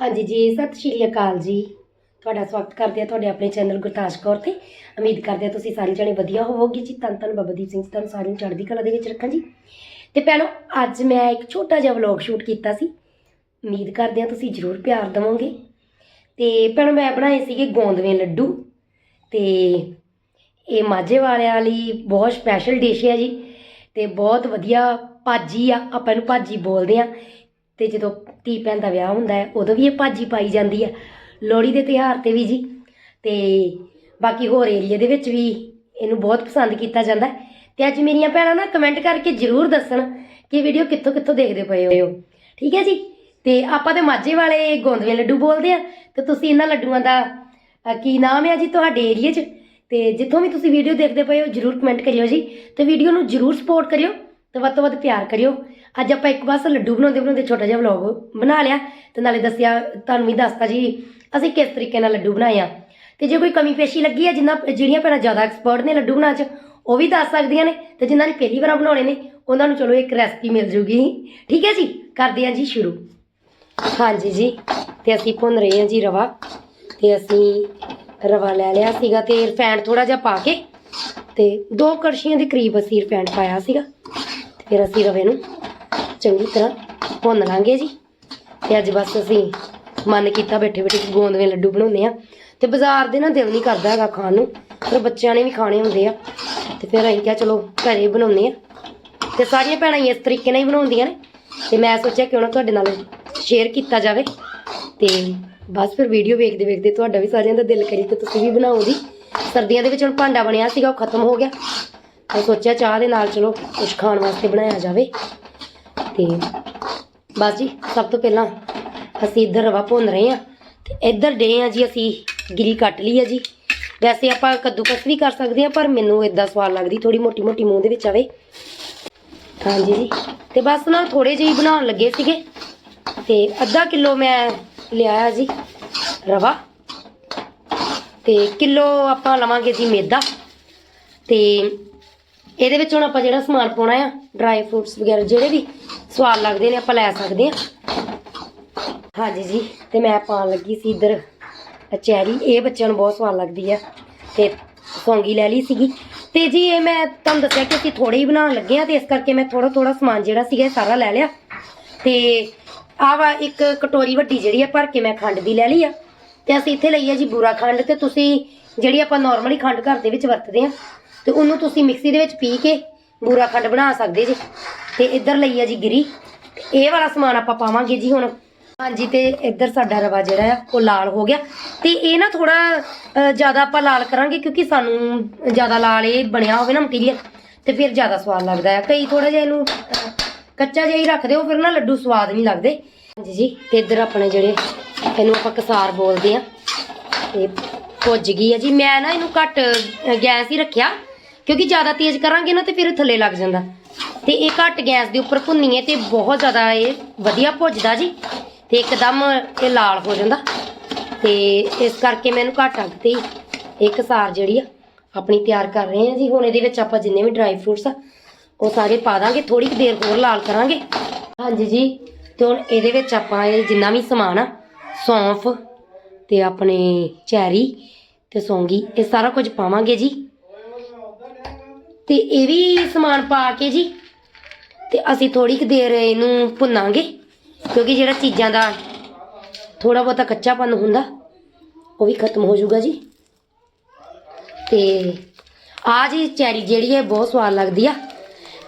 ਹਾਂਜੀ ਜੀ, ਸਤਿ ਸ਼੍ਰੀ ਅਕਾਲ ਜੀ। ਤੁਹਾਡਾ ਸਵਾਗਤ ਕਰਦੇ ਆ ਤੁਹਾਡੇ ਆਪਣੇ ਚੈਨਲ ਗੁਰਤਾਜ ਕੌਰ ਤੇ। ਉਮੀਦ ਕਰਦੇ ਆ ਤੁਸੀਂ ਸਾਰੇ ਜਣੇ ਵਧੀਆ ਹੋਵੋਗੇ ਜੀ। ਤਨ ਤਨ ਬਾਬਾ ਸਿੰਘ ਤੁਹਾਨੂੰ ਸਾਰਿਆਂ ਨੂੰ ਚੜ੍ਹਦੀ ਕਲਾ ਦੇ ਵਿੱਚ ਰੱਖਾਂ ਜੀ। ਤੇ ਭੈਣੋ, ਅੱਜ ਮੈਂ ਇੱਕ ਛੋਟਾ ਜਿਹਾ ਵਲੌਗ ਸ਼ੂਟ ਕੀਤਾ ਸੀ। ਉਮੀਦ ਕਰਦੇ ਆ ਤੁਸੀਂ ਜ਼ਰੂਰ ਪਿਆਰ ਦੇਵੋਗੇ। ਤੇ ਭੈਣੋ, ਮੈਂ ਬਣਾਏ ਸੀਗੇ ਗੋਂਦਵੇਂ ਲੱਡੂ। ਤੇ ਇਹ ਮਾਝੇ ਵਾਲਿਆਂ ਲਈ ਬਹੁਤ ਸਪੈਸ਼ਲ ਡਿਸ਼ ਹੈ ਜੀ। ਤੇ ਬਹੁਤ ਵਧੀਆ ਭਾਜੀ ਆ, ਆਪਾਂ ਇਹਨੂੰ ਭਾਜੀ ਬੋਲਦੇ ਆ ਤੇ ਜਦੋਂ ਧੀ ਭੈਣ ਦਾ ਵਿਆਹ ਹੁੰਦਾ ਹੈ, ਉਦੋਂ ਵੀ ਇਹ ਭਾਜੀ ਪਾਈ ਜਾਂਦੀ ਹੈ। ਲੋਹੜੀ ਦੇ ਤਿਉਹਾਰ ਤੇ ਵੀ ਜੀ। ਤੇ ਬਾਕੀ ਹੋਰ ਏਰੀਆ ਦੇ ਵਿੱਚ ਵੀ ਇਹਨੂੰ ਬਹੁਤ ਪਸੰਦ ਕੀਤਾ ਜਾਂਦਾ ਹੈ। ਤੇ ਅੱਜ ਮੇਰੀਆਂ ਭੈਣਾਂ ਨਾ ਕਮੈਂਟ ਕਰਕੇ ਜਰੂਰ ਦੱਸਣ ਕਿ ਵੀਡੀਓ ਕਿੱਥੋਂ ਕਿੱਥੋਂ ਦੇਖਦੇ ਪਏ ਹੋ। ਠੀਕ ਹੈ ਜੀ? ਤੇ ਆਪਾਂ ਤੇ ਮਾਝੇ ਵਾਲੇ ਗੋਂਦਵੇਂ ਲੱਡੂ ਬੋਲਦੇ ਆ ਤੇ ਤੁਸੀਂ ਇਹਨਾਂ ਲੱਡੂਆਂ ਦਾ ਕੀ ਨਾਮ ਹੈ ਜੀ ਤੁਹਾਡੇ ਏਰੀਆ 'ਚ? ਤੇ ਜਿੱਥੋਂ ਵੀ ਤੁਸੀਂ ਵੀਡੀਓ ਦੇਖਦੇ ਪਏ ਹੋ, ਜਰੂਰ ਕਮੈਂਟ ਕਰਿਓ ਜੀ। ਤੇ ਵੀਡੀਓ ਨੂੰ ਜਰੂਰ ਸਪੋਰਟ ਕਰਿਓ। ਤੇ ਵੱਧ ਤੋਂ ਵੱਧ ਪਿਆਰ ਕਰਿਓ। ਅੱਜ ਆਪਾਂ ਇੱਕ ਪਾਸ ਲੱਡੂ ਬਣਾਉਂਦੇ ਬਣਾਉਂਦੇ ਛੋਟਾ ਜਿਹਾ ਵਲੌਗ ਬਣਾ ਲਿਆ ਤੇ ਨਾਲੇ ਦੱਸਿਆ, ਤੁਹਾਨੂੰ ਵੀ ਦੱਸਤਾ ਜੀ, ਅਸੀਂ ਕਿਸ ਤਰੀਕੇ ਨਾਲ ਲੱਡੂ ਬਣਾਏ ਆ। ਤੇ ਜੇ ਕੋਈ ਕਮੀ ਪੇਸ਼ੀ ਲੱਗੀ ਆ, ਜਿੰਨਾ ਜਿਹੜੀਆਂ ਭੈਣਾਂ ਜ਼ਿਆਦਾ ਐਕਸਪਰਟ ਨੇ ਲੱਡੂ ਬਣਾਉਣ 'ਚ, ਉਹ ਵੀ ਦੱਸ ਸਕਦੀਆਂ ਨੇ ਤੇ ਜਿਨ੍ਹਾਂ ਨੇ ਪਹਿਲੀ ਵਾਰ ਬਣਾਉਣੇ ਨੇ, ਉਹਨਾਂ ਨੂੰ ਚਲੋ ਇੱਕ ਰੈਸਪੀ ਮਿਲ ਜੂਗੀ। ਠੀਕ ਹੈ ਜੀ? ਕਰਦੇ ਹਾਂ ਜੀ ਸ਼ੁਰੂ। ਹਾਂਜੀ ਜੀ, ਤੇ ਅਸੀਂ ਭੁੰਨ ਰਹੇ ਹਾਂ ਜੀ ਰਵਾ। ਤੇ ਅਸੀਂ ਰਵਾ ਲੈ ਲਿਆ ਸੀਗਾ ਤੇ ਰਿਫਾਈਂਡ ਥੋੜਾ ਜਿਹਾ ਪਾ ਕੇ। ਤੇ ਦੋ ਕੜਛੀਆਂ ਦੇ ਕਰੀਬ ਅਸੀਂ ਰਿਫਾਈਂਡ ਪਾਇਆ ਸੀਗਾ। ਫਿਰ ਅਸੀਂ ਰਵੇ ਨੂੰ ਚੰਗੀ ਤਰ੍ਹਾਂ ਭੁੰਨ ਲਾਂਗੇ ਜੀ। ਤੇ ਅੱਜ ਬਸ ਅਸੀਂ ਮਨ ਕੀਤਾ ਬੈਠੇ ਬੈਠੇ ਗੋਂਦਵੇਂ ਲੱਡੂ ਬਣਾਉਂਦੇ ਆ ਤੇ ਬਾਜ਼ਾਰ ਦੇ ਨਾ ਦਿਲ ਨਹੀਂ ਕਰਦਾ ਹੈਗਾ ਖਾਣ ਨੂੰ, ਪਰ ਬੱਚਿਆਂ ਨੇ ਵੀ ਖਾਣੇ ਹੁੰਦੇ ਆ। ਤੇ ਫਿਰ ਅਸੀਂ ਕਿਹਾ ਚਲੋ ਘਰੇ ਬਣਾਉਂਦੇ ਆ ਤੇ ਸਾਰੀਆਂ ਭੈਣਾਂ ਹੀ ਇਸ ਤਰੀਕੇ ਨਾਲ ਹੀ ਬਣਾਉਂਦੀਆਂ ਨੇ। ਤੇ ਮੈਂ ਸੋਚਿਆ ਕਿਉਂ ਨਾ ਤੁਹਾਡੇ ਨਾਲ ਸ਼ੇਅਰ ਕੀਤਾ ਜਾਵੇ। ਤੇ ਬਸ ਫਿਰ ਵੀਡੀਓ ਵੇਖਦੇ ਵੇਖਦੇ ਤੁਹਾਡਾ ਵੀ ਸਾਰਿਆਂ ਦਾ ਦਿਲ ਕਰੀ ਤੇ ਤੁਸੀਂ ਵੀ ਬਣਾਓ ਜੀ। ਸਰਦੀਆਂ ਦੇ ਵਿੱਚ ਹੁਣ ਭਾਂਡਾ ਬਣਿਆ ਸੀਗਾ, ਉਹ ਖਤਮ ਹੋ ਗਿਆ। ਮੈਂ ਸੋਚਿਆ ਚਾਹ ਦੇ ਨਾਲ ਚਲੋ ਕੁਝ ਖਾਣ ਵਾਸਤੇ ਬਣਾਇਆ ਜਾਵੇ। ਤੇ ਬਸ ਜੀ, ਸਭ ਤੋਂ ਪਹਿਲਾਂ ਅਸੀਂ ਇੱਧਰ ਰਵਾ ਭੁੰਨ ਰਹੇ ਆ ਤੇ ਇੱਧਰ ਡੇ ਆ ਜੀ ਅਸੀਂ, ਗਿਰੀ ਕੱਟ ਲਈ ਆ ਜੀ। ਵੈਸੇ ਆਪਾਂ ਕੱਦੂਕਸ ਵੀ ਕਰ ਸਕਦੇ ਆ ਪਰ ਮੈਨੂੰ ਇਦਾਂ ਸਵਾਦ ਲੱਗਦੀ ਥੋੜੀ ਮੋਟੀ ਮੋਟੀ ਮੂੰਹ ਦੇ ਵਿੱਚ ਆਵੇ। ਹਾਂਜੀ ਜੀ, ਤੇ ਬਸ ਨਾ ਥੋੜੇ ਜਿਹੇ ਬਣਾਉਣ ਲੱਗੇ ਸੀਗੇ। ਤੇ ਅੱਧਾ ਕਿਲੋ ਮੈਂ ਲਿਆਇਆ ਜੀ ਰਵਾ। ਤੇ ਕਿਲੋ ਆਪਾਂ ਲਵਾਂਗੇ ਜੀ ਮੈਦਾ। ਤੇ ਇਹਦੇ ਵਿੱਚ ਹੁਣ ਆਪਾਂ ਜਿਹੜਾ ਸਮਾਨ ਪਾਉਣਾ ਆ ਡਰਾਈ ਫਰੂਟਸ ਵਗੈਰਾ ਜਿਹੜੇ ਵੀ ਸਵਾਦ ਲੱਗਦੇ ਨੇ ਆਪਾਂ ਲੈ ਸਕਦੇ ਆ। ਹਾਂਜੀ ਜੀ, ਤੇ ਮੈਂ ਪਾਉਣ ਲੱਗੀ ਸੀ ਇੱਧਰ ਚੈਰੀ ਇਹ ਬੱਚਿਆਂ ਨੂੰ ਬਹੁਤ ਸਵਾਦ ਲੱਗਦੀ ਆ ਤੇ ਸੌਂਗੀ ਲੈ ਲਈ ਸੀਗੀ। ਤੇ ਜੀ, ਇਹ ਮੈਂ ਤੁਹਾਨੂੰ ਦੱਸਿਆ ਕਿ ਅਸੀਂ ਥੋੜੇ ਹੀ ਬਣਾਉਣ ਲੱਗੇ ਆ ਤੇ ਇਸ ਕਰਕੇ ਮੈਂ ਥੋੜਾ ਥੋੜਾ ਸਮਾਨ ਜਿਹੜਾ ਸੀਗਾ ਸਾਰਾ ਲੈ ਲਿਆ। ਤੇ ਆਹ ਵਾ ਇੱਕ ਕਟੋਰੀ ਵੱਡੀ ਜਿਹੜੀ ਆ ਭਰ ਕੇ ਮੈਂ ਖੰਡ ਦੀ ਲੈ ਲਈ ਆ। ਤੇ ਅਸੀਂ ਇੱਥੇ ਲਈ ਆ ਜੀ ਬੂਰਾ ਖੰਡ ਤੇ ਤੁਸੀਂ ਜਿਹੜੀ ਆਪਾਂ ਨਾਰਮਲੀ ਖੰਡ ਘਰ ਦੇ ਵਿੱਚ ਵਰਤਦੇ ਆ ਤੇ ਉਹਨੂੰ ਤੁਸੀਂ ਮਿਕਸੀ ਦੇ ਵਿੱਚ ਪੀ ਕੇ ਬੂਰਾ ਖੰਡ ਬਣਾ ਸਕਦੇ ਜੀ। ਤੇ ਇੱਧਰ ਲਈ ਆ ਜੀ ਗਿਰੀ। ਤੇ ਇਹ ਵਾਲਾ ਸਮਾਨ ਆਪਾਂ ਪਾਵਾਂਗੇ ਜੀ ਹੁਣ। ਹਾਂਜੀ, ਤੇ ਇੱਧਰ ਸਾਡਾ ਰਵਾ ਜਿਹੜਾ ਆ, ਉਹ ਲਾਲ ਹੋ ਗਿਆ। ਤੇ ਇਹ ਨਾ ਥੋੜਾ ਜ਼ਿਆਦਾ ਆਪਾਂ ਲਾਲ ਕਰਾਂਗੇ ਕਿਉਂਕਿ ਸਾਨੂੰ ਜ਼ਿਆਦਾ ਲਾਲ ਇਹ ਬਣਿਆ ਹੋਵੇ ਨਾ ਮਟੀਰੀਅਲ, ਤੇ ਫਿਰ ਜ਼ਿਆਦਾ ਸਵਾਦ ਲੱਗਦਾ ਆ। ਕਈ ਥੋੜਾ ਜਿਹਾ ਇਹਨੂੰ ਕੱਚਾ ਜਿਹਾ ਹੀ ਰੱਖਦੇ ਹੋ ਫਿਰ ਨਾ ਲੱਡੂ ਸਵਾਦ ਨਹੀਂ ਲੱਗਦੇ। ਹਾਂਜੀ ਜੀ, ਤੇ ਇੱਧਰ ਆਪਣੇ ਜਿਹੜੇ, ਇਹਨੂੰ ਆਪਾਂ ਕਸਾਰ ਬੋਲਦੇ ਆ। ਤੇ ਭੁੱਜ ਗਈ ਆ ਜੀ। ਮੈਂ ਨਾ ਇਹਨੂੰ ਘੱਟ ਗੈਸ ਹੀ ਰੱਖਿਆ। ਕਿਉਂਕਿ ਜ਼ਿਆਦਾ ਤੇਜ਼ ਕਰਾਂਗੇ ਨਾ ਤੇ ਫਿਰ ਥੱਲੇ ਲੱਗ ਜਾਂਦਾ। ਤੇ ਇਹ ਘੱਟ ਗੈਸ ਦੇ ਉੱਪਰ ਭੁੰਨੀਏ ਤੇ ਬਹੁਤ ਜ਼ਿਆਦਾ ਇਹ ਵਧੀਆ ਭੁੱਜਦਾ ਜੀ। ਤੇ ਇੱਕਦਮ ਇਹ ਲਾਲ ਹੋ ਜਾਂਦਾ। ਤੇ ਇਸ ਕਰਕੇ ਮੈਨੂੰ ਘੱਟ ਅੱਗ ਤੇ ਹੀ ਇਹ ਕਸਾਰ ਜਿਹੜੀ ਆ, ਆਪਣੀ ਤਿਆਰ ਕਰ ਰਹੇ ਹਾਂ ਜੀ। ਹੁਣ ਇਹਦੇ ਵਿੱਚ ਆਪਾਂ ਜਿੰਨੇ ਵੀ ਡਰਾਈ ਫਰੂਟਸ ਆ, ਉਹ ਸਾਰੇ ਪਾ ਦਾਂਗੇ। ਥੋੜੀ ਕੁ ਦੇਰ ਹੋਰ ਲਾਲ ਕਰਾਂਗੇ। ਹਾਂਜੀ ਜੀ, ਤੇ ਹੁਣ ਇਹਦੇ ਵਿੱਚ ਆਪਾਂ ਇਹ ਜਿੰਨਾ ਵੀ ਸਮਾਨ ਆ, ਸੌਂਫ ਤੇ ਆਪਣੇ ਚੈਰੀ ਤੇ ਸੌਂਗੀ, ਇਹ ਸਾਰਾ ਕੁਝ ਪਾਵਾਂਗੇ ਜੀ। ਤੇ ਇਹ ਵੀ ਸਮਾਨ ਪਾ ਕੇ ਜੀ। ਤੇ ਅਸੀਂ ਥੋੜੀ ਕੁ ਦੇਰ ਇਹਨੂੰ ਭੁੰਨਾਂਗੇ, ਕਿਉਂਕਿ ਜਿਹੜਾ ਚੀਜ਼ਾਂ ਦਾ ਥੋੜਾ ਬਹੁਤਾ ਕੱਚਾਪਨ ਹੁੰਦਾ, ਉਹ ਵੀ ਖਤਮ ਹੋ ਜਾਊਗਾ ਜੀ। ਤੇ ਆ ਜੀ ਚੈਰੀ ਜਿਹੜੀ ਹੈ, ਬਹੁਤ ਸਵਾਦ ਲੱਗਦੀ ਆ।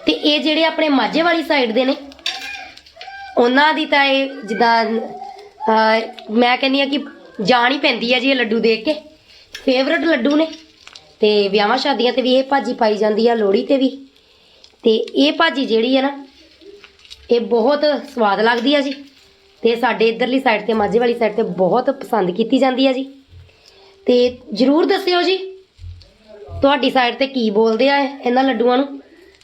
ਤੇ ਇਹ ਜਿਹੜੇ ਆਪਣੇ ਮਾਝੇ ਵਾਲੀ ਸਾਈਡ ਦੇ ਨੇ, ਉਹਨਾਂ ਦੀ ਤਾਂ ਇਹ ਜਿੱਦਾਂ ਮੈਂ ਕਹਿੰਦੀ ਆ ਕਿ ਜਾਣ ਹੀ ਪੈਂਦੀ ਆ ਜੀ ਇਹ ਲੱਡੂ ਦੇਖ ਕੇ। ਫੇਵਰਟ ਲੱਡੂ ਨੇ। ਤੇ ਵਿਆਹਾਂ ਸ਼ਾਦੀਆਂ ਤੇ ਵੀ ਇਹ ਭਾਜੀ ਪਾਈ ਜਾਂਦੀ ਆ, ਲੋਹੜੀ ਤੇ ਵੀ। ਤੇ ਇਹ ਭਾਜੀ ਜਿਹੜੀ ਆ ਨਾ, ਇਹ ਬਹੁਤ ਸਵਾਦ ਲੱਗਦੀ ਆ ਜੀ। ਤੇ ਸਾਡੇ ਇਧਰਲੀ ਸਾਈਡ ਤੇ, ਮਾਝੇ ਵਾਲੀ ਸਾਈਡ ਤੇ ਬਹੁਤ ਪਸੰਦ ਕੀਤੀ ਜਾਂਦੀ ਆ ਜੀ। ਤੇ ਜਰੂਰ ਦੱਸਿਓ ਜੀ, ਤੁਹਾਡੀ ਸਾਈਡ ਤੇ ਕੀ ਬੋਲਦੇ ਆ ਇਹਨਾਂ ਲੱਡੂਆਂ ਨੂੰ?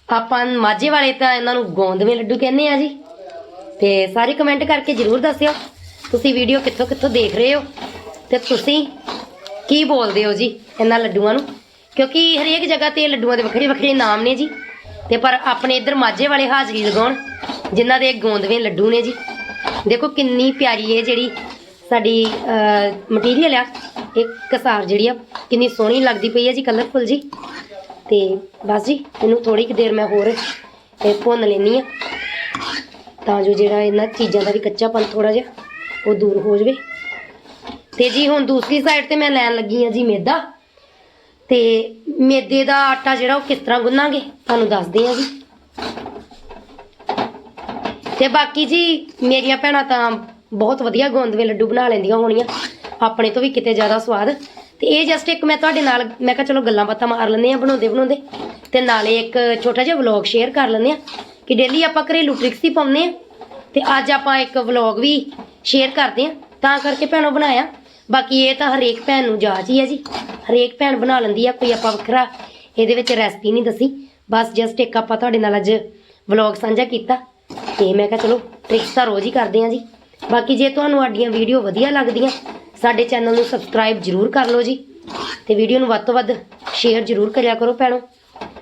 ਆਪਾਂ ਮਾਝੇ ਵਾਲੇ ਤਾਂ ਇਹਨਾਂ ਨੂੰ ਗੋਂਦਵੇਂ ਲੱਡੂ ਕਹਿੰਦੇ ਆ ਜੀ। ਤੇ ਸਾਰੇ ਕਮੈਂਟ ਕਰਕੇ ਜਰੂਰ ਦੱਸਿਓ, ਤੁਸੀਂ ਵੀਡੀਓ ਕਿੱਥੋਂ ਕਿੱਥੋਂ ਦੇਖ ਰਹੇ ਹੋ ਤੇ ਤੁਸੀਂ ਕੀ ਬੋਲਦੇ ਹੋ ਜੀ ਇਹਨਾਂ ਲੱਡੂਆਂ ਨੂੰ? ਕਿਉਂਕਿ ਹਰੇਕ ਜਗ੍ਹਾ ਤੇ ਲੱਡੂਆਂ ਦੇ ਵੱਖਰੇ ਵੱਖਰੇ ਨਾਮ ਨੇ ਜੀ। ਤੇ ਪਰ ਆਪਣੇ ਇੱਧਰ ਮਾਝੇ ਵਾਲੇ ਹਾਜ਼ਰੀ ਲਗਾਉਣ, ਜਿਨ੍ਹਾਂ ਦੇ ਗੋਂਦਵੇਂ ਲੱਡੂ ਨੇ ਜੀ। ਦੇਖੋ ਕਿੰਨੀ ਪਿਆਰੀ ਇਹ ਜਿਹੜੀ ਸਾਡੀ ਮਟੀਰੀਅਲ ਆ। ਇੱਕ ਕਸਾਰ ਜਿਹੜੀ ਆ, ਕਿੰਨੀ ਸੋਹਣੀ ਲੱਗਦੀ ਪਈ ਹੈ ਜੀ ਕਲਰਫੁਲ ਜੀ। ਤੇ ਬਸ ਜੀ, ਇਹਨੂੰ ਥੋੜੀ ਕੁ ਦੇਰ ਮੈਂ ਹੋਰ ਇਹ ਭੁੰਨ ਲੈਣੀ ਆ। ਤਾਂ ਜੋ ਜਿਹੜਾ ਇਹਨਾਂ ਚੀਜ਼ਾਂ ਦਾ ਵੀ ਕੱਚਾਪਨ ਥੋੜਾ ਜਿਹਾ, ਉਹ ਦੂਰ ਹੋ ਜਾਵੇ। ਤੇ ਜੀ ਹੁਣ ਦੂਸਰੀ ਸਾਈਡ ਤੇ ਮੈਂ ਲੈਣ ਲੱਗੀ ਆ ਜੀ ਮੈਦਾ। ਤੇ ਮੈਦੇ ਦਾ ਆਟਾ ਜਿਹੜਾ ਉਹ ਕਿਸ ਤਰ੍ਹਾਂ ਗੁੰਨਾਂਗੇ? ਤੁਹਾਨੂੰ ਦੱਸਦੇ ਹਾਂ ਜੀ। ਤੇ ਬਾਕੀ ਜੀ, ਮੇਰੀਆਂ ਭੈਣਾਂ ਤਾਂ ਬਹੁਤ ਵਧੀਆ ਗੋਂਦਵੇ ਲੱਡੂ ਬਣਾ ਲੈਂਦੀਆਂ ਹੋਣੀਆਂ। ਆਪਣੇ ਤੋਂ ਵੀ ਕਿਤੇ ਜ਼ਿਆਦਾ ਸਵਾਦ। ਤੇ ਇਹ ਜਸਟ ਇੱਕ ਮੈਂ ਤੁਹਾਡੇ ਨਾਲ, ਮੈਂ ਕਿਹਾ ਚਲੋ ਗੱਲਾਂ ਬਾਤਾਂ ਮਾਰ ਲੈਂਦੇ ਆ ਬਣਾਉਂਦੇ ਬਣਾਉਂਦੇ। ਤੇ ਨਾਲੇ ਇੱਕ ਛੋਟਾ ਜਿਹਾ ਵਲੌਗ ਸ਼ੇਅਰ ਕਰ ਲੈਂਦੇ ਆ ਕਿ ਡੇਲੀ ਆਪਾਂ ਘਰੇਲੂ ਟ੍ਰਿਕਸ ਹੀ ਪਾਉਂਦੇ ਆ ਤੇ ਅੱਜ ਆਪਾਂ ਇੱਕ ਵਲੌਗ ਵੀ ਸ਼ੇਅਰ ਕਰਦੇ ਆ ਤਾਂ ਕਰਕੇ ਭੈਣੋ ਬਣਾਇਆ। ਬਾਕੀ ਇਹ ਤਾਂ ਹਰੇਕ ਭੈਣ ਨੂੰ ਜਾਚ ਹੀ ਹੈ ਜੀ। ਹਰੇਕ ਭੈਣ ਬਣਾ ਲੈਂਦੀ ਆ, ਕੋਈ ਆਪਾਂ ਵੱਖਰਾ ਇਹਦੇ ਵਿੱਚ ਰੈਸਪੀ ਨਹੀਂ ਦੱਸੀ। ਬਸ ਜਸਟ ਇੱਕ ਆਪਾਂ ਤੁਹਾਡੇ ਨਾਲ ਅੱਜ ਵਲੌਗ ਸਾਂਝਾ ਕੀਤਾ। ਤੇ ਮੈਂ ਕਿਹਾ ਚਲੋ ਟ੍ਰਿਕਸ ਤਾਂ ਰੋਜ਼ ਹੀ ਕਰਦੇ ਆ ਜੀ। ਬਾਕੀ ਜੇ ਤੁਹਾਨੂੰ ਸਾਡੀਆਂ ਵੀਡੀਓ ਵਧੀਆ ਲੱਗਦੀਆਂ, ਸਾਡੇ ਚੈਨਲ ਨੂੰ ਸਬਸਕ੍ਰਾਈਬ ਜਰੂਰ ਕਰ ਲਓ ਜੀ। ਤੇ ਵੀਡੀਓ ਨੂੰ ਵੱਧ ਤੋਂ ਵੱਧ ਸ਼ੇਅਰ ਜਰੂਰ ਕਰਿਆ ਕਰੋ ਭੈਣੋ।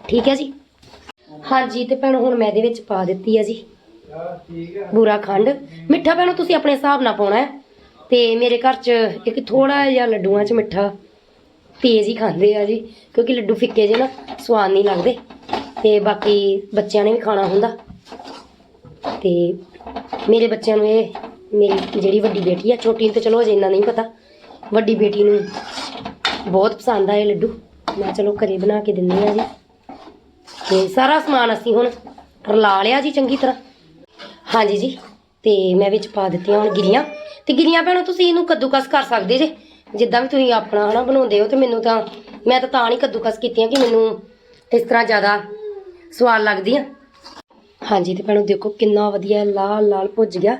ਠੀਕ ਹੈ ਜੀ? ਹਾਂਜੀ, ਤੇ ਭੈਣੋ, ਹੁਣ ਮੈਂ ਇਹਦੇ ਵਿੱਚ ਪਾ ਦਿੱਤੀ ਹੈ ਜੀ। ਬੁਰਾ ਖੰਡ। ਮਿੱਠਾ ਭੈਣੋ, ਤੁਸੀਂ ਆਪਣੇ ਹਿਸਾਬ ਨਾਲ ਪਾਉਣਾ ਹੈ। ਤੇ ਮੇਰੇ ਘਰ 'ਚ ਇੱਕ ਥੋੜਾ ਜਿਹਾ ਲੱਡੂਆਂ 'ਚ ਮਿੱਠਾ ਤੇਜ਼ ਹੀ ਖਾਂਦੇ ਆ ਜੀ, ਕਿਉਂਕਿ ਲੱਡੂ ਫਿੱਕੇ ਜੇ ਨਾ, ਸਵਾਦ ਨਹੀਂ ਲੱਗਦੇ। ਤੇ ਬਾਕੀ ਬੱਚਿਆਂ ਨੇ ਵੀ ਖਾਣਾ ਹੁੰਦਾ। ਤੇ ਮੇਰੇ ਬੱਚਿਆਂ ਨੂੰ ਇਹ, ਮੇਰੀ ਜਿਹੜੀ ਵੱਡੀ ਬੇਟੀ ਆ, ਛੋਟੀ ਨੂੰ ਤਾਂ ਚਲੋ ਅਜੇ ਇੰਨਾ ਨਹੀਂ ਪਤਾ, ਵੱਡੀ ਬੇਟੀ ਨੂੰ ਬਹੁਤ ਪਸੰਦ ਆ ਇਹ ਲੱਡੂ। ਮੈਂ ਚਲੋ ਘਰੇ ਬਣਾ ਕੇ ਦਿੰਦੀ ਆ ਜੀ। ਤੇ ਸਾਰਾ ਸਮਾਨ ਅਸੀਂ ਹੁਣ ਰਲਾ ਲਿਆ ਜੀ ਚੰਗੀ ਤਰ੍ਹਾਂ। ਹਾਂਜੀ ਜੀ, ਤੇ ਮੈਂ ਵਿੱਚ ਪਾ ਦਿੱਤੀਆਂ ਹੁਣ ਗਿਰੀਆਂ। ਤੇ ਗਿਰੀਆਂ ਭੈਣੋ ਤੁਸੀਂ ਇਹਨੂੰ ਕੱਦੂਕਸ ਕਰ ਸਕਦੇ ਜੇ। ਜਿੱਦਾਂ ਵੀ ਤੁਸੀਂ ਆਪਣਾ ਹਨਾ ਬਣਾਉਂਦੇ ਹੋ ਤੇ ਮੈਨੂੰ ਤਾਂ ਮੈਂ ਤਾਂ ਤਾਂ ਨਹੀਂ ਕੱਦੂਕਸ ਕੀਤੀਆਂ ਕਿ ਮੈਨੂੰ ਇਸ ਤਰ੍ਹਾਂ ਜ਼ਿਆਦਾ ਸਵਾਦ ਲੱਗਦੀ ਆ ਹਾਂਜੀ ਤੇ ਭੈਣੋ ਦੇਖੋ ਕਿੰਨਾ ਵਧੀਆ ਲਾਲ ਲਾਲ ਭੁੱਜ ਗਿਆ।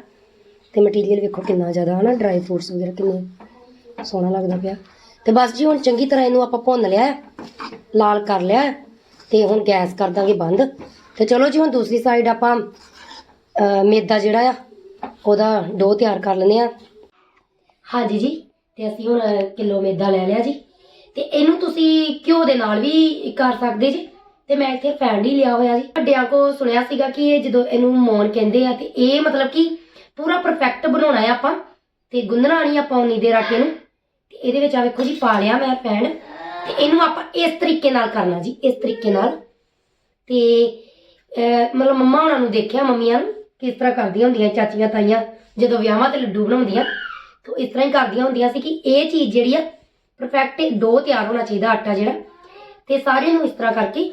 ਤੇ ਮਟੀਰੀਅਲ ਵੇਖੋ ਕਿੰਨਾ ਜ਼ਿਆਦਾ ਹਨਾ ਡਰਾਈ ਫਰੂਟਸ ਵਗੈਰਾ ਕਿੰਨੇ ਸੋਹਣਾ ਲੱਗਦਾ ਪਿਆ। ਤੇ ਬਸ ਜੀ ਹੁਣ ਚੰਗੀ ਤਰ੍ਹਾਂ ਇਹਨੂੰ ਆਪਾਂ ਭੁੰਨ ਲਿਆ ਲਾਲ ਕਰ ਲਿਆ ਹੈ, ਤੇ ਹੁਣ ਗੈਸ ਕਰ ਦਾਂਗੇ ਬੰਦ। ਤੇ ਚਲੋ ਜੀ ਹੁਣ ਦੂਸਰੀ ਸਾਈਡ ਆਪਾਂ ਮੇਦਾ ਜਿਹੜਾ ਆ ਉਹਦਾ ਡੋ ਤਿਆਰ ਕਰ ਲੈਂਦੇ ਆ ਹਾਂਜੀ ਜੀ, ਤੇ ਅਸੀਂ ਹੁਣ ਕਿਲੋ ਮੈਦਾ ਲੈ ਲਿਆ ਜੀ। ਤੇ ਇਹਨੂੰ ਤੁਸੀਂ ਘਿਓ ਦੇ ਨਾਲ ਵੀ ਕਰ ਸਕਦੇ ਜੀ। ਤੇ ਮੈਂ ਇੱਥੇ ਫੈਂਡ ਹੀ ਲਿਆ ਹੋਇਆ ਜੀ। ਵੱਡਿਆਂ ਕੋ ਸੁਣਿਆ ਸੀਗਾ ਕਿ ਇਹ ਜਦੋਂ ਇਹਨੂੰ ਮੌਣ ਕਹਿੰਦੇ ਆ, ਤੇ ਇਹ ਮਤਲਬ ਕਿ ਪੂਰਾ ਪਰਫੈਕਟ ਬਣਾਉਣਾ ਹੈ ਆਪਾਂ। ਤੇ ਗੁੰਨਣਾ ਨਹੀਂ ਆਪਾਂ ਉਨੀ ਦੇਰ ਆਟੇ ਨੂੰ ਤੇ ਇਹਦੇ ਵਿੱਚ ਆ ਵੇਖੋ ਜੀ, ਪਾ ਲਿਆ ਮੈਂ ਫੈਂਡ ਤੇ ਇਹਨੂੰ ਆਪਾਂ ਇਸ ਤਰੀਕੇ ਨਾਲ ਕਰਨਾ ਜੀ, ਇਸ ਤਰੀਕੇ ਨਾਲ। ਤੇ ਮਤਲਬ ਮੰਮਾ ਉਹਨਾਂ ਨੂੰ ਦੇਖਿਆ, ਮੰਮੀਆਂ ਨੂੰ? ਕਿਸ ਤਰ੍ਹਾਂ ਕਰਦੀਆਂ ਹੁੰਦੀਆਂ ਚਾਚੀਆਂ ਤਾਈਆਂ, ਜਦੋਂ ਵਿਆਹਾਂ ਤੇ ਲੱਡੂ ਬਣਾਉਂਦੀਆਂ, ਤਾਂ ਇਸ ਤਰ੍ਹਾਂ ਹੀ ਕਰਦੀਆਂ ਹੁੰਦੀਆਂ ਸੀ ਕਿ ਇਹ ਚੀਜ਼ ਜਿਹੜੀ ਆ ਪਰਫੈਕਟ ਡੋ ਤਿਆਰ ਹੋਣਾ ਚਾਹੀਦਾ, ਆਟਾ ਜਿਹੜਾ, ਤੇ ਸਾਰਿਆਂ ਨੂੰ ਇਸ ਤਰ੍ਹਾਂ ਕਰਕੇ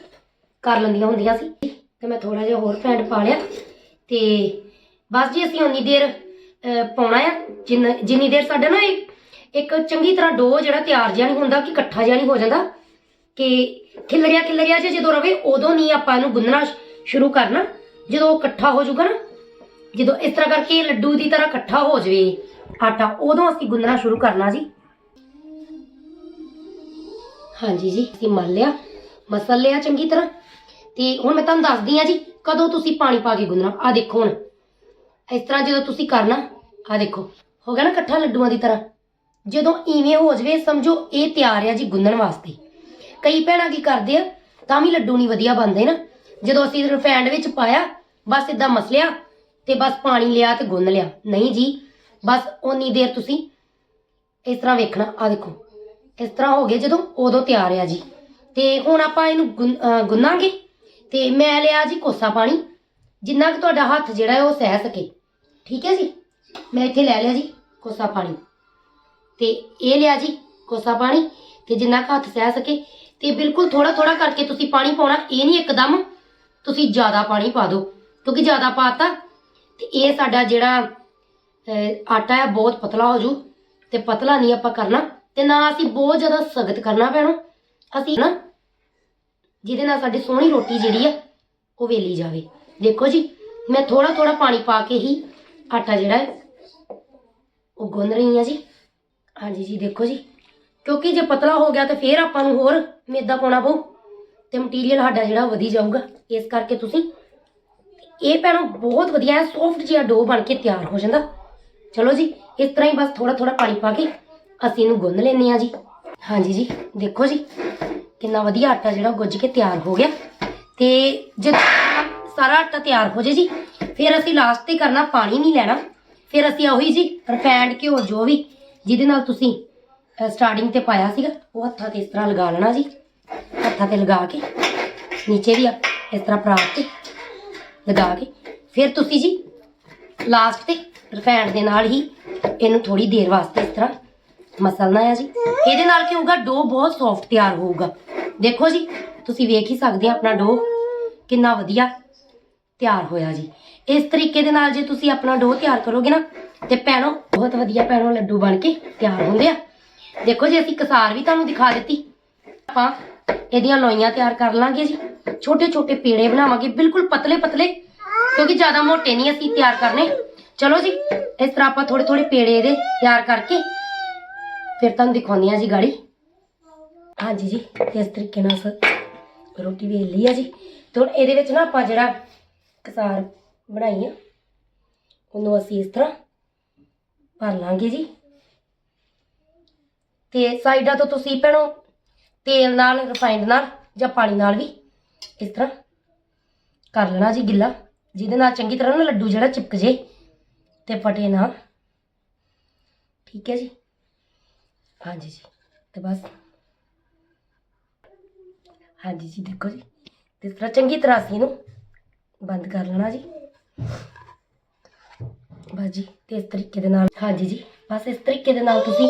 ਕਰ ਲੈਂਦੀਆਂ ਹੁੰਦੀਆਂ ਸੀ। ਤੇ ਮੈਂ ਥੋੜਾ ਜਿਹਾ ਹੋਰ ਫੈਂਡ ਪਾ ਲਿਆ, ਤੇ ਬਸ ਜੀ ਅਸੀਂ ਉਨੀ ਦੇਰ ਪਾਉਣਾ ਆ, ਜਿੰਨ, ਜਿੰਨੀ ਦੇਰ ਸਾਡਾ ਨਾ ਇਹ, ਇੱਕ ਚੰਗੀ ਤਰ੍ਹਾਂ ਡੋ ਜਿਹੜਾ ਤਿਆਰ ਜਿਹਾ ਨਹੀਂ ਹੁੰਦਾ ਕਿ ਇਕੱਠਾ ਜਿਹਾ ਨਹੀਂ ਹੋ ਜਾਂਦਾ, ਕਿ ਖਿਲਰਿਆ ਖਿਲਰਿਆ ਜਿਹਾ ਜਦੋਂ ਰਵੇ, ਉਦੋਂ ਨਹੀਂ ਆਪਾਂ ਇਹਨੂੰ ਗੁੰਨਣਾ ਸ਼ੁਰੂ ਕਰਨਾ, ਜਦੋਂ ਇਕੱਠਾ ਹੋ ਜਾਊਗਾ ਨਾ ਜਦੋਂ ਇਸ ਤਰ੍ਹਾਂ ਕਰਕੇ ਲੱਡੂ ਦੀ ਤਰ੍ਹਾਂ ਇਕੱਠਾ ਹੋ ਜਾਵੇ, ਆਟਾ, ਉਦੋਂ ਅਸੀਂ ਗੁੰਨਣਾ ਸ਼ੁਰੂ ਕਰਨਾ ਜੀ। ਹਾਂਜੀ ਜੀ, ਅਸੀਂ ਮਲ ਲਿਆ, ਮਸਲ ਲਿਆ ਚੰਗੀ ਤਰ੍ਹਾਂ। ਤੇ ਹੁਣ ਮੈਂ ਤੁਹਾਨੂੰ ਦੱਸਦੀ ਆ ਜੀ, ਕਦੋਂ ਤੁਸੀਂ ਪਾਣੀ ਪਾ ਕੇ ਗੁੰਨਣਾ ਆ ਦੇਖੋ ਹੁਣ। ਇਸ ਤਰ੍ਹਾਂ ਜਦੋਂ ਤੁਸੀਂ ਕਰਨਾ ਆ ਦੇਖੋ, ਹੋ ਗਿਆ ਨਾ ਇਕੱਠਾ ਲੱਡੂਆਂ ਦੀ ਤਰ੍ਹਾਂ। ਜਦੋਂ ਇਵੇਂ ਹੋ ਜਵੇ, ਸਮਝੋ ਇਹ ਤਿਆਰ ਆ ਜੀ ਗੁੰਨਣ ਵਾਸਤੇ। ਕਈ ਭੈਣਾਂ ਕੀ ਕਰਦੇ ਆ, ਤਾਂ ਵੀ ਲੱਡੂ ਨਹੀਂ ਵਧੀਆ ਬਣਦੇ ਨਾ। ਜਦੋਂ ਅਸੀਂ ਰਿਫਾਈਂਡ ਵਿੱਚ ਪਾਇਆ, ਬਸ ਇਦਾਂ ਮਸਲਿਆ ਤੇ ਬਸ ਪਾਣੀ ਲਿਆ ਤੇ ਗੁੰਨ ਲਿਆ। ਨਹੀਂ ਜੀ, ਬਸ ਓਨੀ ਦੇਰ ਤੁਸੀਂ ਇਸ ਤਰ੍ਹਾਂ ਵੇਖਣਾ ਆ ਦੇਖੋ। ਇਸ ਤਰ੍ਹਾਂ ਹੋ ਗਏ ਜਦੋਂ ਉਦੋਂ ਤਿਆਰ ਆ ਜੀ। ਤੇ ਹੁਣ ਆਪਾਂ ਇਹਨੂੰ ਗੁੰਨ- ਗੁੰਨਾਂਗੇ। ਤੇ ਮੈਂ ਲਿਆ ਜੀ ਕੋਸਾ ਪਾਣੀ। ਜਿੰਨਾ ਕਿ ਤੁਹਾਡਾ ਹੱਥ ਜਿਹੜਾ ਹੈ ਉਹ ਸਹਿ ਸਕੇ। ਠੀਕ ਹੈ ਜੀ? ਮੈਂ ਇੱਥੇ ਲੈ ਲਿਆ ਜੀ ਕੋਸਾ ਪਾਣੀ। ਤੇ ਇਹ ਲਿਆ ਜੀ ਕੋਸਾ ਪਾਣੀ। ਤੇ ਜਿੰਨਾ ਕੁ ਹੱਥ ਸਹਿ ਸਕੇ। ਤੇ ਬਿਲਕੁਲ ਥੋੜਾ ਥੋੜਾ ਕਰਕੇ ਤੁਸੀਂ ਪਾਣੀ ਪਾਉਣਾ। ਇਹ ਨਹੀਂ ਇੱਕਦਮ ਤੁਸੀਂ ਜ਼ਿਆਦਾ ਪਾਣੀ ਪਾ ਦਿਓ। ਕਿਉਂਕਿ ਜ਼ਿਆਦਾ ਪਾਤਾ ਤੇ ਇਹ ਸਾਡਾ ਜਿਹੜਾ ਆਟਾ ਹੈ, ਬਹੁਤ ਪਤਲਾ ਹੋ ਜੂ। ਤੇ ਪਤਲਾ ਨਹੀਂ ਆਪਾਂ ਕਰਨਾ, ਤੇ ਨਾ ਅਸੀਂ ਬਹੁਤ ਜ਼ਿਆਦਾ ਸਖਤ ਕਰਨਾ ਪੈਣਾ ਅਸੀਂ ਨਾ, ਜਿਹਦੇ ਨਾਲ ਸਾਡੀ ਸੋਹਣੀ ਰੋਟੀ ਜਿਹੜੀ ਆ, ਉਹ ਵੇਲੀ ਜਾਵੇ। ਦੇਖੋ ਜੀ, ਮੈਂ ਥੋੜਾ ਥੋੜਾ ਪਾਣੀ ਪਾ ਕੇ ਹੀ ਆਟਾ ਜਿਹੜਾ ਹੈ, ਉਹ ਗੁੰਨ ਰਹੀ ਹਾਂ ਜੀ। ਹਾਂਜੀ ਜੀ, ਦੇਖੋ ਜੀ। ਕਿਉਂਕਿ ਜੇ ਪਤਲਾ ਹੋ ਗਿਆ ਤਾਂ ਫੇਰ ਆਪਾਂ ਨੂੰ ਹੋਰ ਮੇਦਾ ਪਾਉਣਾ ਪਊ, ਤੇ ਮਟੀਰੀਅਲ ਸਾਡਾ ਜਿਹੜਾ ਵਧੀ ਜਾਊਗਾ। ਇਸ ਕਰਕੇ ਤੁਸੀਂ ਇਹ ਭੈਣੋ ਬਹੁਤ ਵਧੀਆ ਹੈ ਸੌਫਟ ਜਿਹਾ ਡੋ ਬਣ ਕੇ ਤਿਆਰ ਹੋ ਜਾਂਦਾ। ਚਲੋ ਜੀ, ਇਸ ਤਰ੍ਹਾਂ ਹੀ ਬਸ ਥੋੜਾ ਥੋੜਾ ਪਾਣੀ ਪਾ ਕੇ ਅਸੀਂ ਇਹਨੂੰ ਗੁੰਨ ਲੈਨੇ ਆ ਜੀ। ਹਾਂਜੀ ਜੀ, ਦੇਖੋ ਜੀ, ਕਿੰਨਾ ਵਧੀਆ ਆਟਾ ਜਿਹੜਾ ਗੁੱਝ ਕੇ ਤਿਆਰ ਹੋ ਗਿਆ। ਤੇ ਜਦ ਸਾਰਾ ਆਟਾ ਤਿਆਰ ਹੋ ਜੇ ਜੀ, ਫਿਰ ਅਸੀਂ ਲਾਸਟ ਤੇ ਕਰਨਾ ਪਾਣੀ ਨਹੀਂ ਲੈਣਾ। ਫਿਰ ਅਸੀਂ ਉਹੀ ਜੀ ਰਿਫਾਈਂਡ ਘਿਓ ਜੋ ਵੀ, ਜਿਹਦੇ ਨਾਲ ਤੁਸੀਂ ਸਟਾਰਟਿੰਗ ਤੇ ਪਾਇਆ ਸੀਗਾ, ਉਹ ਹੱਥਾਂ ਤੇ ਇਸ ਤਰ੍ਹਾਂ ਲਗਾ ਲੈਣਾ ਜੀ। ਹੱਥਾਂ ਤੇ ਲਗਾ ਕੇ, ਨੀਚੇ ਵੀ ਆ- ਇਸ ਤਰ੍ਹਾਂ ਪਰਾਤ ਤੇ। ਲਗਾ ਕੇ। ਫਿਰ ਤੁਸੀਂ ਜੀ ਲਾਸਟ ਤੇ ਰਿਫਾਈਂਡ ਦੇ ਨਾਲ ਹੀ ਇਹਨੂੰ ਥੋੜੀ ਦੇਰ ਵਾਸਤੇ ਇਸ ਤਰ੍ਹਾਂ ਮਸਲਣਾ ਹੈ ਜੀ। ਇਹਦੇ ਨਾਲ ਕੀ ਹੋਊਗਾ? ਡੋ ਬਹੁਤ ਸੌਫਟ ਤਿਆਰ ਹੋਊਗਾ। ਦੇਖੋ ਜੀ, ਤੁਸੀਂ ਵੇਖ ਹੀ ਸਕਦੇ ਆ ਆਪਣਾ ਡੋ ਕਿੰਨਾ ਵਧੀਆ ਤਿਆਰ ਹੋਇਆ ਜੀ। ਇਸ ਤਰੀਕੇ ਦੇ ਨਾਲ ਜੇ ਤੁਸੀਂ ਆਪਣਾ ਡੋ ਤਿਆਰ ਕਰੋਗੇ ਨਾ, ਤੇ ਭੈਣੋ, ਬਹੁਤ ਵਧੀਆ ਭੈਣੋ ਲੱਡੂ ਬਣ ਕੇ ਤਿਆਰ ਹੁੰਦੇ ਆ। ਦੇਖੋ ਜੀ, ਅਸੀਂ ਕਸਾਰ ਵੀ ਤੁਹਾਨੂੰ ਦਿਖਾ ਦਿੱਤੀ। ਆਪਾਂ ਇਹਦੀਆਂ ਲੋਈਆਂ ਤਿਆਰ ਕਰ ਲਾਂਗੇ ਜੀ। ਛੋਟੇ ਛੋਟੇ ਪੇੜੇ ਬਣਾਵਾਂਗੇ, ਬਿਲਕੁਲ ਪਤਲੇ ਪਤਲੇ ਕਿਉਂਕਿ ਜ਼ਿਆਦਾ ਮੋਟੇ ਨਹੀਂ ਅਸੀਂ ਤਿਆਰ ਕਰਨੇ। ਚਲੋ ਜੀ, ਇਸ ਤਰ੍ਹਾਂ ਆਪਾਂ ਥੋੜੇ ਥੋੜੇ ਪੇੜੇ ਇਹਦੇ ਤਿਆਰ ਕਰਕੇ ਫਿਰ ਤੁਹਾਨੂੰ ਦਿਖਾਉਂਦੇ ਹਾਂ ਜੀ ਗਾੜੀ। ਹਾਂਜੀ ਜੀ, ਇਸ ਤਰੀਕੇ ਨਾਲ ਸ- ਰੋਟੀ ਵੇਲ ਲਈ ਆ ਜੀ। ਤੇ ਹੁਣ ਇਹਦੇ ਵਿੱਚ ਨਾ ਆਪਾਂ ਜਿਹੜਾ ਕਸਾਰ ਬਣਾਈ ਆ, ਉਹਨੂੰ ਅਸੀਂ ਇਸ ਤਰ੍ਹਾਂ ਭਰ ਲਾਂਗੇ ਜੀ। ਤੇ ਸਾਈਡਾਂ ਤੋਂ ਤੁਸੀਂ ਭੈਣੋ ਤੇਲ ਨਾਲ, ਰਿਫਾਈਂਡ ਨਾਲ ਜਾਂ ਪਾਣੀ ਨਾਲ ਵੀ ਇਸ ਤਰ੍ਹਾਂ? ਕਰ ਲੈਣਾ ਜੀ ਗਿੱਲਾ। ਜਿਹਦੇ ਨਾਲ ਚੰਗੀ ਤਰ੍ਹਾਂ ਨਾ ਲੱਡੂ ਜਿਹੜਾ ਚਿਪਕ ਜੇ ਤੇ ਫਟੇ ਨਾ। ਠੀਕ ਹੈ ਜੀ? ਹਾਂਜੀ ਜੀ। ਤੇ ਬਸ। ਹਾਂਜੀ ਜੀ, ਦੇਖੋ ਜੀ। ਤੇ ਇਸ ਤਰ੍ਹਾਂ ਚੰਗੀ ਤਰ੍ਹਾਂ ਅਸੀਂ ਇਹਨੂੰ ਬੰਦ ਕਰ ਲੈਣਾ ਜੀ। ਬਸ ਜੀ, ਤੇ ਇਸ ਤਰੀਕੇ ਦੇ ਨਾਲ। ਹਾਂਜੀ ਜੀ, ਬਸ ਇਸ ਤਰੀਕੇ ਦੇ ਨਾਲ ਤੁਸੀਂ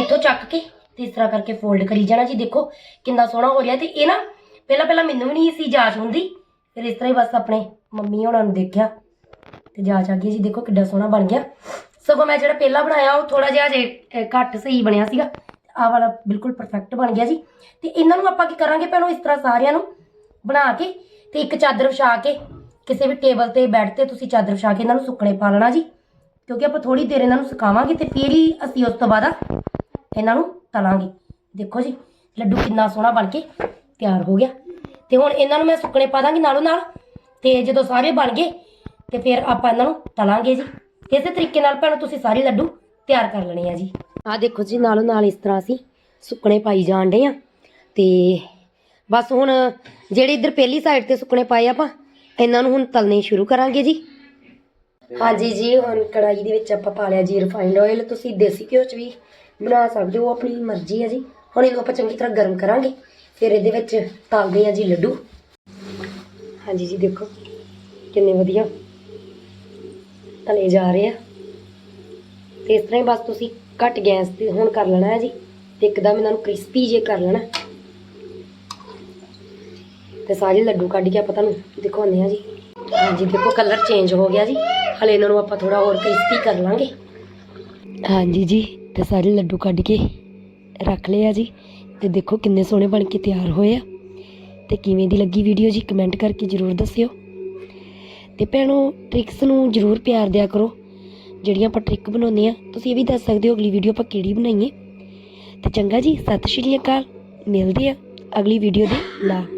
ਇੱਥੋਂ ਚੱਕ ਕੇ ਤੇ ਇਸ ਤਰ੍ਹਾਂ ਕਰਕੇ ਫੋਲਡ ਕਰੀ ਜਾਣਾ ਜੀ। ਦੇਖੋ ਕਿੰਨਾ ਸੋਹਣਾ ਹੋ ਰਿਹਾ ਤੇ ਇਹ ਨਾ ਪਹਿਲਾਂ ਪਹਿਲਾਂ ਮੈਨੂੰ ਵੀ ਨਹੀਂ ਸੀ ਜਾਚ ਹੁੰਦੀ। ਫਿਰ ਇਸ ਤਰ੍ਹਾਂ ਹੀ ਬਸ ਆਪਣੇ ਮੰਮੀ ਹੋਣਾ ਨੂੰ ਦੇਖਿਆ। ਤੇ ਜਾਚ ਆ ਗਈ ਜੀ ਦੇਖੋ ਕਿੱਡਾ ਸੋਹਣਾ ਬਣ ਗਿਆ। ਸਗੋਂ ਮੈਂ ਜਿਹੜਾ ਪਹਿਲਾਂ ਬਣਾਇਆ, ਉਹ ਥੋੜਾ ਜਿਹਾ ਜੇ ਘੱਟ ਸਹੀ ਬਣਿਆ ਸੀਗਾ। ਆਹ ਵਾਲਾ ਬਿਲਕੁਲ ਪਰਫੈਕਟ ਬਣ ਗਿਆ ਜੀ। ਤੇ ਇਹਨਾਂ ਨੂੰ ਆਪਾਂ ਕੀ ਕਰਾਂਗੇ ਪਹਿਲਾਂ ਇਸ ਤਰ੍ਹਾਂ ਸਾਰਿਆਂ ਨੂੰ ਬਣਾ ਕੇ ਤੇ ਇੱਕ ਚਾਦਰ ਵਿਛਾ ਕੇ, ਕਿਸੇ ਵੀ ਟੇਬਲ ਤੇ, ਬੈੱਡ ਤੇ ਤੁਸੀਂ ਚਾਦਰ ਵਿਛਾ ਕੇ ਇਹਨਾਂ ਨੂੰ ਸੁੱਕਣੇ ਪਾ ਲੈਣਾ ਜੀ। ਕਿਉਂਕਿ ਆਪਾਂ ਥੋੜੀ ਦੇਰ ਇਹਨਾਂ ਨੂੰ ਸੁਕਾਵਾਂਗੇ ਤੇ ਫਿਰ ਹੀ ਅਸੀਂ ਉਸ ਤੋਂ ਬਾਅਦ ਇਹਨਾਂ ਨੂੰ ਤਲਾਂਗੇ। ਦੇਖੋ ਜੀ, ਲੱਡੂ ਕਿੰਨਾ ਸੋਹਣਾ ਬਣ ਕੇ ਤਿਆਰ ਹੋ ਗਿਆ। ਤੇ ਹੁਣ ਇਹਨਾਂ ਨੂੰ ਮੈਂ ਸੁੱਕਣੇ ਪਾ ਦਾਂਗੀ ਨਾਲੋਂ ਨਾਲ। ਤੇ ਜਦੋਂ ਸਾਰੇ ਬਣ ਗਏ ਤੇ ਫਿਰ ਆਪਾਂ ਇਹਨਾਂ ਨੂੰ ਤਲਾਂਗੇ ਜੀ। ਇਸੇ ਤਰੀਕੇ ਨਾਲ ਭੈਣੋ ਤੁਸੀਂ ਸਾਰੇ ਲੱਡੂ ਤਿਆਰ ਕਰ ਲੈਣੇ ਆ ਜੀ। ਆਹ ਦੇਖੋ ਜੀ ਨਾਲੋਂ ਨਾਲ ਇਸ ਤਰ੍ਹਾਂ ਅਸੀਂ ਸੁੱਕਣੇ ਪਾਈ ਜਾਣ ਡੇ ਆ। ਤੇ ਬਸ ਹੁਣ ਜਿਹੜੇ ਇੱਧਰ ਪਹਿਲੀ ਸਾਈਡ ਤੇ ਸੁੱਕਣੇ ਪਾਏ ਆਪਾਂ ਇਹਨਾਂ ਨੂੰ ਹੁਣ ਤਲਨੇ ਸ਼ੁਰੂ ਕਰਾਂਗੇ ਜੀ। ਹਾਂਜੀ ਜੀ ਹੁਣ ਕੜਾਈ ਦੇ ਵਿੱਚ ਆਪਾਂ ਪਾ ਲਿਆ ਜੀ ਰਿਫਾਈਨਡ ਆਇਲ ਤੁਸੀਂ ਦੇਸੀ ਘਿਓ ਚ ਵੀ ਬਣਾ ਸਕਦੇ ਹੋ ਆਪਣੀ ਮਰਜ਼ੀ ਹੈ ਜੀ। ਹੁਣ ਇਹਨੂੰ ਆਪਾਂ ਚੰਗੀ ਤਰ੍ਹਾਂ ਗਰਮ ਕਰਾਂਗੇ। ਫਿਰ ਇਹਦੇ ਵਿੱਚ ਤਲਦੇ ਆ ਜੀ ਲੱਡੂ। ਹਾਂਜੀ ਜੀ, ਦੇਖੋ ਕਿੰਨੇ ਵਧੀਆ। ਤਲੇ ਜਾ ਰਹੇ ਆ। ਤੇ ਇਸ ਤਰ੍ਹਾਂ ਹੀ ਬਸ ਤੁਸੀਂ ਘੱਟ ਗੈਸ ਤੇ ਹੁਣ ਕਰ ਲੈਣਾ ਹੈ ਜੀ। ਤੇ ਇੱਕਦਮ ਇਹਨਾਂ ਨੂੰ ਕ੍ਰਿਸਪੀ ਜੇ ਕਰ ਲੈਣਾ। ਤੇ ਸਾਰੇ ਲੱਡੂ ਕੱਢ ਕੇ ਆਪਾਂ ਤੁਹਾਨੂੰ ਦਿਖਾਉਂਦੇ ਆ ਜੀ। ਹਾਂਜੀ, ਦੇਖੋ ਕਲਰ ਚੇਂਜ ਹੋ ਗਿਆ ਜੀ। ਹਲੇ ਇਹਨਾਂ ਨੂੰ ਆਪਾਂ ਥੋੜਾ ਹੋਰ ਕ੍ਰਿਸਪੀ ਕਰ ਲਾਂਗੇ। ਹਾਂਜੀ ਜੀ, ਤੇ ਸਾਰੇ ਲੱਡੂ ਕੱਢ ਕੇ ਰੱਖ ਲਏ ਆ ਜੀ। ਤੇ ਦੇਖੋ ਕਿੰਨੇ ਸੋਹਣੇ ਬਣ ਕੇ ਤਿਆਰ ਹੋਏ ਆ। ਤੇ ਕਿਵੇਂ ਦੀ ਲੱਗੀ ਵੀਡੀਓ ਜੀ ਕਮੈਂਟ ਕਰਕੇ ਜਰੂਰ ਦੱਸਿਓ। ਤੇ ਭੈਣੋ ਟ੍ਰਿਕਸ ਨੂੰ ਜਰੂਰ ਪਿਆਰ ਦਿਆ ਕਰੋ। ਜਿਹੜੀਆਂ ਆਪਾਂ ਟ੍ਰਿਕ ਬਣਾਉਂਦੇ ਆ, ਤੁਸੀਂ ਇਹ ਵੀ ਦੱਸ ਸਕਦੇ ਹੋ ਅਗਲੀ ਵੀਡੀਓ ਆਪਾਂ ਕਿਹੜੀ ਬਣਾਈਏ। ਤੇ ਚੰਗਾ ਜੀ, ਸਤਿ ਸ਼੍ਰੀ ਅਕਾਲ। ਮਿਲਦੇ ਆ ਅਗਲੀ ਵੀਡੀਓ ਦੇ ਨਾਲ।